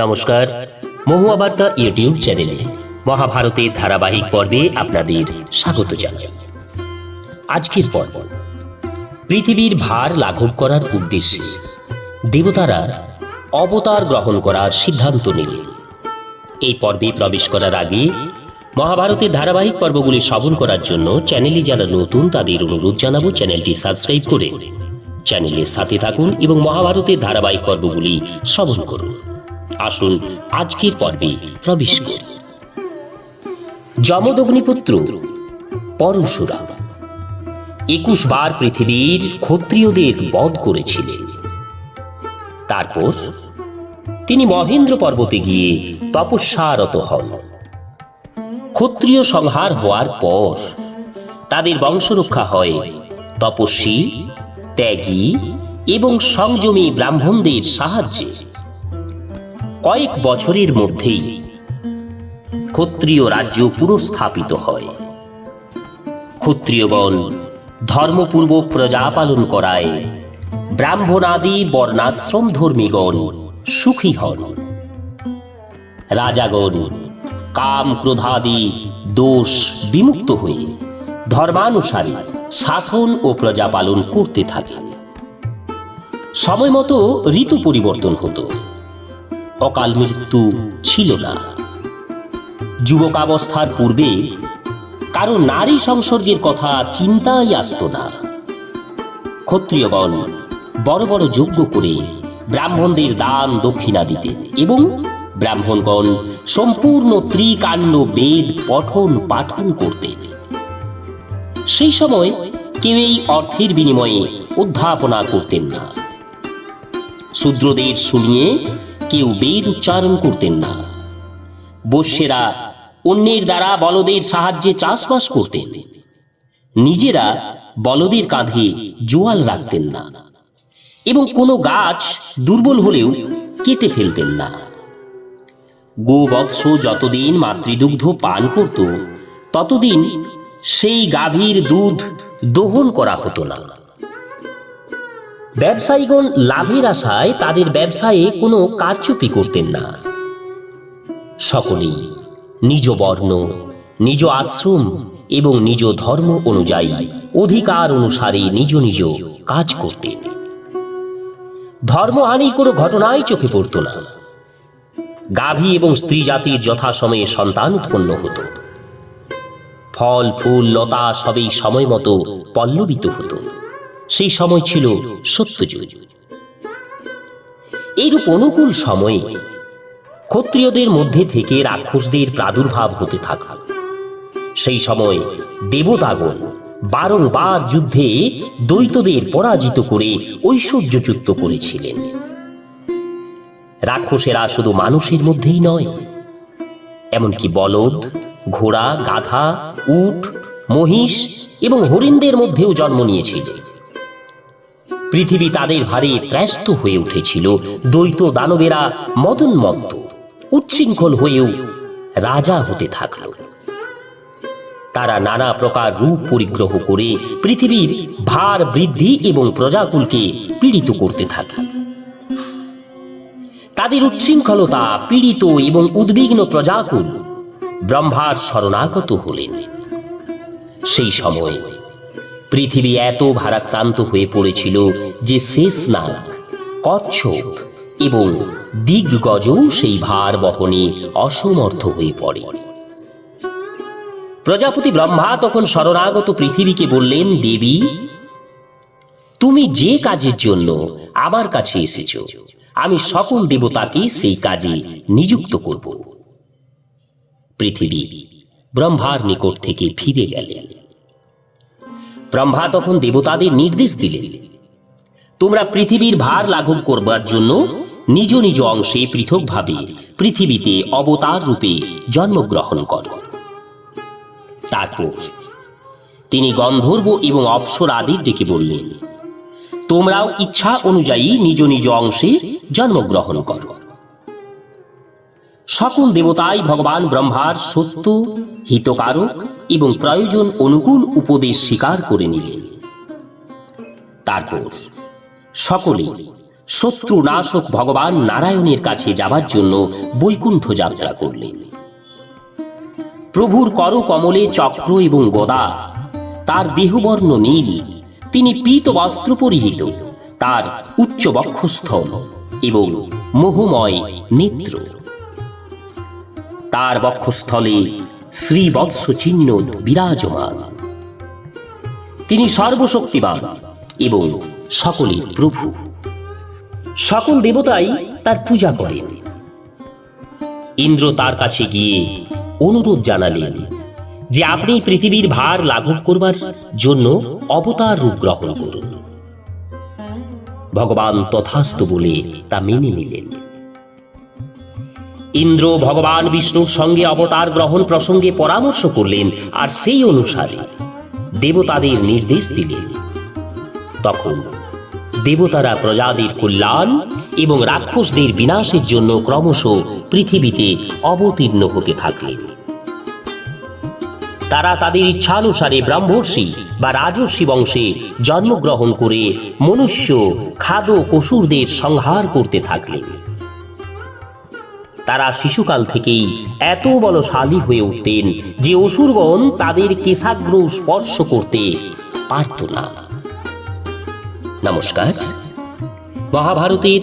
নমস্কার মহুয়া বার্তা ইউটিউব চ্যানেলে মহাভারতের ধারাবাহিক পর্বে আপনাদের স্বাগত জানাই। আজকের পর্ব, পৃথিবীর ভার লাঘব করার উদ্দেশ্যে দেবতারা অবতার গ্রহণ করার সিদ্ধান্ত নিলেন। এই পর্বে প্রবেশ করার আগে মহাভারতের ধারাবাহিক পর্বগুলি শ্রবণ করার জন্য চ্যানেলে যারা নতুন তাদের অনুরোধ জানাব চ্যানেলটি সাবস্ক্রাইব করে চ্যানেলের সাথে থাকুন এবং মহাভারতের ধারাবাহিক পর্বগুলি শ্রবণ করুন। আসুন আজকের পর্বে প্রবেশ করি। যমদগ্নিপুত্র পরশুরাম, একুশ বার পৃথিবীর ক্ষত্রিয়দের বধ করেছিলেন। তারপর তিনি মহেন্দ্র পর্বতে গিয়ে তপস্যারত হন। ক্ষত্রিয় সংহার হওয়ার পর তাদের বংশরক্ষা হয় তপস্বী, ত্যাগী এবং সংযমী ব্রাহ্মণদের সাহায্যে। কয়েক বছরের মধ্যেই ক্ষত্রিয় রাজ্য পুনঃস্থাপিত হয়। ক্ষত্রিয়গণ ধর্মপূর্বক প্রজা পালন করায় ব্রাহ্মণাদি বর্ণাশ্রম ধর্মীগণ সুখী হন। রাজাগণ কাম ক্রোধাদি দোষ বিমুক্ত হয়ে ধর্মানুসারে শাসন ও প্রজা পালন করতে থাকেন। সময় মতো ঋতু পরিবর্তন হতো। অকাল মৃত্যু ছিল না। যুবকাবস্থার পূর্বে কারও নারী সংসর্গের কথা চিন্তাই আসতো না। ক্ষত্রিয়গণ বড় বড় যজ্ঞ করে ব্রাহ্মণদের দান দক্ষিণা দিতেন এবং ব্রাহ্মণগণ সম্পূর্ণ ত্রিকাণ্ড বেদ পঠন পাঠন করতেন। সেই সময় কেউ এই অর্থের বিনিময়ে অধ্যাপনা করতেন না। শূদ্রদের শুনিয়ে কেউ বেদ উচ্চারণ করতেন না। বস্যেরা অন্যের দ্বারা বলদের সাহায্যে চাষবাস করতেন। নিজেরা বলদের কাঁধে জোয়াল রাখতেন না এবং কোনো গাছ দুর্বল হলেও কেটে ফেলতেন না। গোবৎস যতদিন মাতৃদুগ্ধ পান করত, ততদিন সেই গাভীর দুধ দোহন করা হতো না। ব্যবসায়ীগণ লাভের আশায় তাদের ব্যবসায়ে কোনো কারচুপি করতেন না। সকলেই নিজ বর্ণ, নিজ আশ্রম এবং নিজ ধর্ম অনুযায়ী অধিকার অনুসারে নিজ নিজ কাজ করতেন। ধর্মহানির কোনো ঘটনাই চোখে পড়ত না। গাভী এবং স্ত্রী জাতির যথাসময়ে সন্তান উৎপন্ন হতো। ফল, ফুল, লতা সবই সময় মতো পল্লবিত হতো। সেই সময় ছিল সত্যযুগ। এইরূপ অনুকূল সময়ে ক্ষত্রিয়দের মধ্যে থেকে রাক্ষসদের প্রাদুর্ভাব হতে থাকল। সেই সময় দেবতাগণ বারংবার যুদ্ধে দ্বৈতদের পরাজিত করে ঐশ্বর্যচ্যুত করেছিলেন। রাক্ষসেরা শুধু মানুষের মধ্যেই নয়, এমনকি বলদ, ঘোড়া, গাধা, উট, মহিষ এবং হরিণদের মধ্যেও জন্ম নিয়েছিল। পৃথিবী তাদের ভারে ত্রস্ত হয়ে উঠেছিল। দ্বৈত দানবেরা মদনমত্ত, উচ্ছৃঙ্খল হয়েও রাজা হতে থাকল। তারা নানা প্রকার রূপ পরিগ্রহ করে পৃথিবীর ভার বৃদ্ধি এবং প্রজাকুলকে পীড়িত করতে থাকে। তাদের উচ্ছৃঙ্খলতা পীড়িত এবং উদ্বিগ্ন প্রজাকুল ব্রহ্মার শরণাগত হলেন। সেই সময় পৃথিবী এত ভারাক্রান্ত হয়ে পড়েছিল যে শেষ নাগ, কচ্ছপ এবং দিগ্গজও সেই ভার বহনে অসমর্থ হয়ে পড়ে। প্রজাপতি ব্রহ্মা তখন শরণাগত পৃথিবীকে বললেন, দেবী, তুমি যে কাজের জন্য আমার কাছে এসেছ, আমি সকল দেবতাকে সেই কাজে নিযুক্ত করব। পৃথিবী ব্রহ্মার নিকট থেকে ফিরে গেলেন। ব্রহ্মা তখন দেবতাদের নির্দেশ দিলেন। তোমরা পৃথিবীর ভার লাঘব করবার জন্য নিজ নিজ অংশে পৃথকভাবে পৃথিবীতে অবতার রূপে জন্মগ্রহণ কর। তারপর তিনি গন্ধর্ব এবং অপ্সর আদির ডেকে বললেন, তোমরাও ইচ্ছা অনুযায়ী নিজ নিজ অংশে জন্মগ্রহণ কর। সকল দেবতাই ভগবান ব্রহ্মার সত্য, হিতকারক এবং প্রয়োজন অনুকূল উপদেশ স্বীকার করে নিলেন। তারপর সকলে শত্রু নাশক ভগবান নারায়ণের কাছে যাবার জন্য বৈকুণ্ঠ যাত্রা করলেন। প্রভুর কর কমলে চক্র এবং গদা, তার দেহবর্ণ নীল, তিনি পীত বস্ত্র পরিহিত, তার উচ্চ বক্ষস্থল এবং মোহময় নেত্র। তার বক্ষস্থলে শ্রীবৎস চিহ্ন বিরাজমান। তিনি সর্বশক্তিমান এবং সকলের প্রভু। সকল দেবতাই তার পূজা করেন। ইন্দ্র তার কাছে গিয়ে অনুরোধ জানালেন যে আপনি পৃথিবীর ভার লাঘব করবার জন্য অবতার রূপ গ্রহণ করুন। ভগবান তথাস্তু বলে তা মেনে নিলেন। ইন্দ্র ভগবান বিষ্ণুর সঙ্গে অবতার গ্রহণ প্রসঙ্গে পরামর্শ করলেন আর সেই অনুসারে দেবতাদের নির্দেশ দিলেন। তখন দেবতারা প্রজাদের কল্যাণ এবং রাক্ষসদের বিনাশের জন্য ক্রমশ পৃথিবীতে অবতীর্ণ হতে থাকলেন। তারা তাদের ইচ্ছানুসারে ব্রাহ্মর্ষি বা রাজর্ষি বংশে জন্মগ্রহণ করে মনুষ্য, খাদ্য পশুরদের সংহার করতে থাকলেন। তারা শিশুকাল থেকেই এত বলশালী হয়ে উঠতেন যে অসুরগণ তাদের কেশাগ্র স্পর্শ করতে পারত না। নমস্কার। মহাভারতের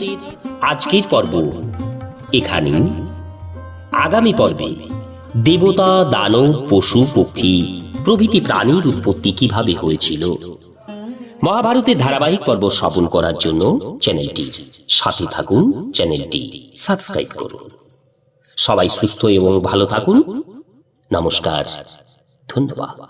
আজকের পর্ব এখানে আগামী পর্বে দেবতা, দানব, পশু, পক্ষী, প্রভৃতি প্রাণীর উৎপত্তি কীভাবে হয়েছিল, মহাভারতের ধারাবাহিক পর্ব শ্রবণ করার জন্য চ্যানেলটি সাথে থাকুন, চ্যানেলটি সাবস্ক্রাইব করুন। সবাই সুস্থ এবং ভালো থাকুন। নমস্কার। ধন্যবাদ।